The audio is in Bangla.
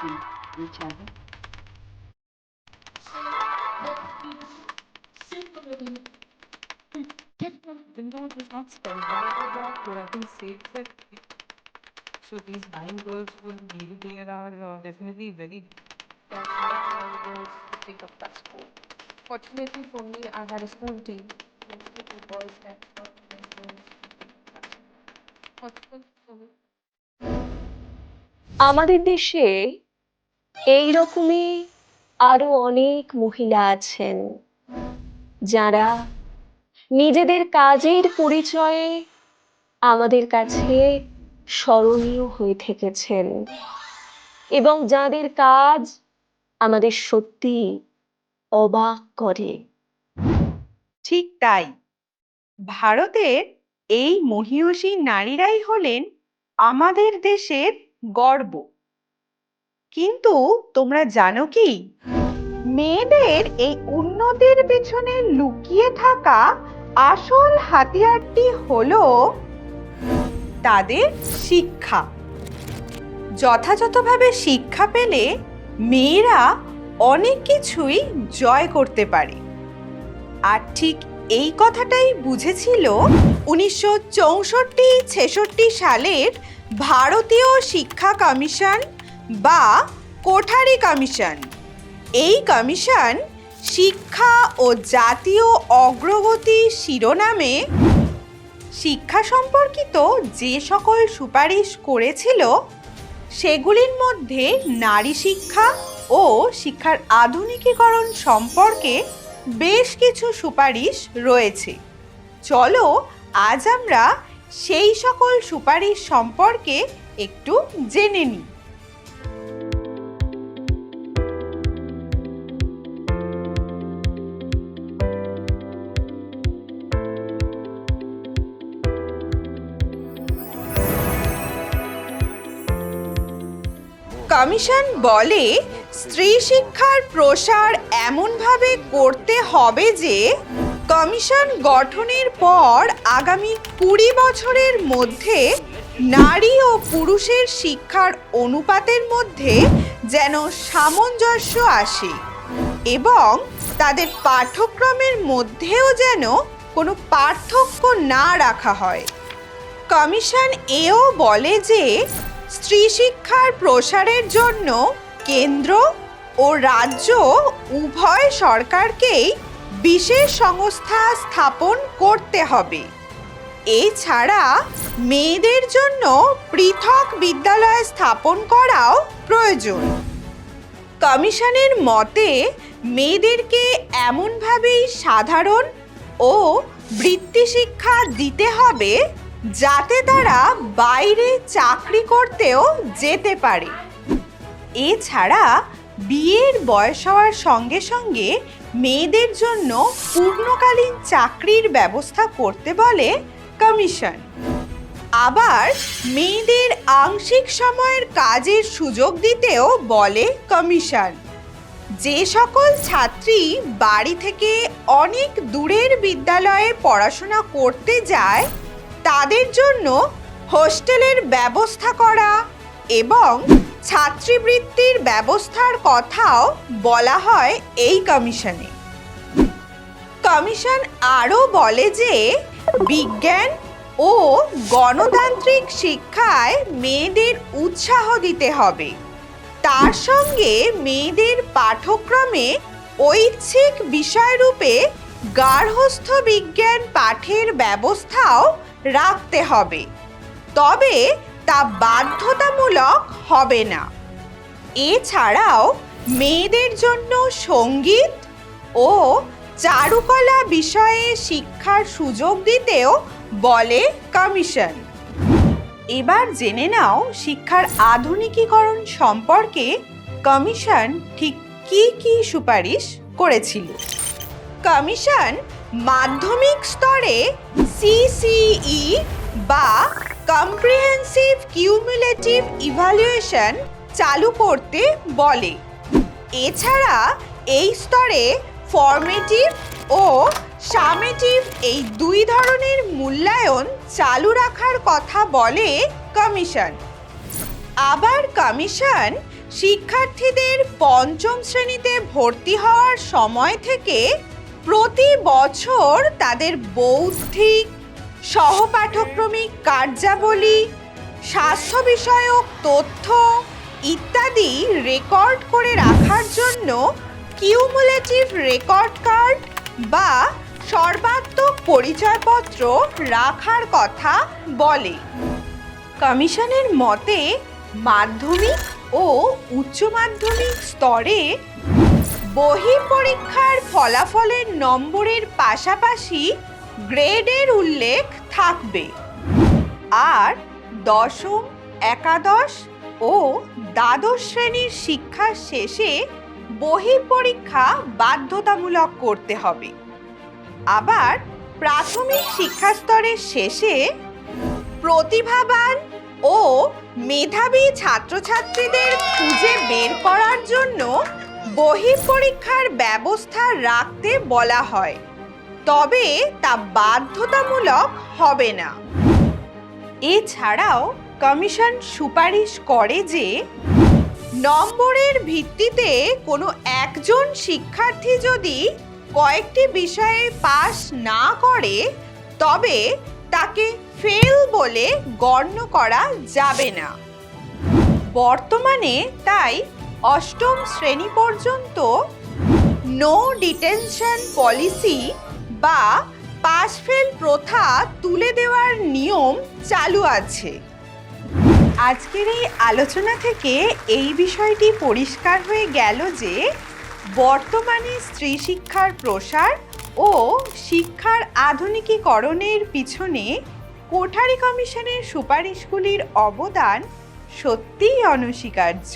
see each other. Windows is not spelled out, but I can say that so these nine girls will maybe they are uh, definitely very That's how I was to take up that school. Fortunately for me, I had a school team. Mostly two boys and one girl. Fortunately for me. আমাদের দেশে এই রকমই আরও অনেক মহিলা আছেন যারা নিজেদের কাজের পরিচয়ে আমাদের কাছে স্মরণীয় হয়ে থেকেছেন এবং যাদের কাজ আমাদের সত্যি অবাক করে। ঠিক তাই। ভারতের এই মহীয়সী নারীরাই হলেন আমাদের দেশের গর্ব। কিন্তু তোমরা জানো কি? মেয়েদের এই উন্নতির পেছনে লুকিয়ে থাকা আসল হাতিয়ারটি হলো তাদের শিক্ষা। যথাযথভাবে শিক্ষা পেলে মেয়েরা অনেক কিছুই জয় করতে পারে। আর ঠিক এই কথাটাই বুঝেছিল উনিশশো চৌষট্টি ছেষট্টি সালের ভারতীয় শিক্ষা কমিশন বা কোঠারি কমিশন। এই কমিশন শিক্ষা ও জাতীয় অগ্রগতি শিরোনামে শিক্ষা সম্পর্কিত যে সকল সুপারিশ করেছিল, সেগুলির মধ্যে নারী শিক্ষা ও শিক্ষার আধুনিকীকরণ সম্পর্কে বেশ কিছু সুপারিশ রয়েছে। চলো আজ আমরা সেই সকল সুপারিশ সম্পর্কে একটু জেনে নিই। কমিশন বলে, স্ত্রী শিক্ষার প্রসার এমনভাবে করতে হবে যে, কমিশন গঠনের পর আগামী কুড়ি বছরের মধ্যে নারী ও পুরুষের শিক্ষার অনুপাতের মধ্যে যেন সামঞ্জস্য আসে এবং তাদের পাঠ্যক্রমের মধ্যেও যেন কোনো পার্থক্য না রাখা হয়। কমিশন এও বলে যে স্ত্রী শিক্ষার প্রসারের জন্য কেন্দ্র ও রাজ্য উভয় সরকারকেই বিশেষ সংস্থা স্থাপন করতে হবে। এছাড়া মেয়েদের জন্য পৃথক বিদ্যালয় স্থাপন করাও প্রয়োজন। কমিশনের মতে, মেয়েদেরকে এমনভাবেই সাধারণ ও বৃত্তি শিক্ষা দিতে হবে যাতে তারা বাইরে চাকরি করতেও যেতে পারে। এছাড়া বিয়ের বয়স হওয়ার সঙ্গে সঙ্গে মেয়েদের জন্য পূর্ণকালীন চাকরির ব্যবস্থা করতে বলে কমিশন। আবার মেয়েদের আংশিক সময়ের কাজের সুযোগ দিতেও বলে কমিশন। যে সকল ছাত্রী বাড়ি থেকে অনেক দূরের বিদ্যালয়ে পড়াশোনা করতে যায় তাদের জন্য হোস্টেলের ব্যবস্থা করা এবং ছাত্রীবৃত্তির ব্যবস্থার কথাও বলা হয় এই কমিশনে। কমিশন আরও বলে যে বিজ্ঞান ও গণতান্ত্রিক শিক্ষায় মেয়েদের উৎসাহ দিতে হবে। তার সঙ্গে মেয়েদের পাঠ্যক্রমে ঐচ্ছিক বিষয়রূপে গার্হস্থ্য বিজ্ঞান পাঠের ব্যবস্থাও রাখতে হবে। তবে তা বাধ্যতামূলক হবে না। এছাড়াও মেয়েদের জন্য সংগীত ও চারুকলা বিষয়ে শিক্ষার সুযোগ দিতেও বলে কমিশন। এবার জেনে নাও শিক্ষার আধুনিকীকরণ সম্পর্কে কমিশন ঠিক কি কি সুপারিশ করেছিল। কমিশন মাধ্যমিক স্তরে সিসিই বা কম্প্রিহেন্সিভ কিউমুলেটিভ ইভালুয়েশন চালু করতে বলে। এছাড়া এই স্তরে ফর্মেটিভ ও সামেটিভ এই দুই ধরনের মূল্যায়ন চালু রাখার কথা বলে কমিশন আবার কমিশন শিক্ষার্থীদের পঞ্চম শ্রেণীতে ভর্তি হওয়ার সময় থেকে প্রতি বছর তাদের বৌদ্ধিক সহপাঠক্রমিক কার্যাবলী, স্বাস্থ্য বিষয়ক তথ্য ইত্যাদি রেকর্ড করে রাখার জন্য কিউমুলেটিভ রেকর্ড কার্ড বা সর্বাত্মক পরিচয়পত্র রাখার কথা বলে। কমিশনের মতে, মাধ্যমিক ও উচ্চ মাধ্যমিক স্তরে বহি পরীক্ষার ফলাফলের নম্বরের পাশাপাশি গ্রেডের উল্লেখ থাকবে। আর দশম, একাদশ ও দ্বাদশ শ্রেণির শিক্ষা শেষে বহি পরীক্ষা বাধ্যতামূলক করতে হবে। আবার প্রাথমিক শিক্ষাস্তরের শেষে প্রতিভাবান ও মেধাবী ছাত্রছাত্রীদের খুঁজে বের করার জন্য বহিঃপরীক্ষার ব্যবস্থা রাখতে বলা হয়। তবে তা বাধ্যতামূলক হবে না। এছাড়াও কমিশন সুপারিশ করে যে নম্বরের ভিত্তিতে কোনো একজন শিক্ষার্থী যদি কয়েকটি বিষয়ে পাশ না করে, তবে তাকে ফেল বলে গণ্য করা যাবে না। বর্তমানে তাই অষ্টম শ্রেণি পর্যন্ত নো ডিটেনশন পলিসি বা পাস ফেল প্রথা তুলে দেওয়ার নিয়ম চালু আছে। আজকের এই আলোচনা থেকে এই বিষয়টি পরিষ্কার হয়ে গেল যে বর্তমানে স্ত্রী শিক্ষার প্রসার ও শিক্ষার আধুনিকীকরণের পিছনে কোঠারি কমিশনের সুপারিশগুলির অবদান সত্যিই অনস্বীকার্য।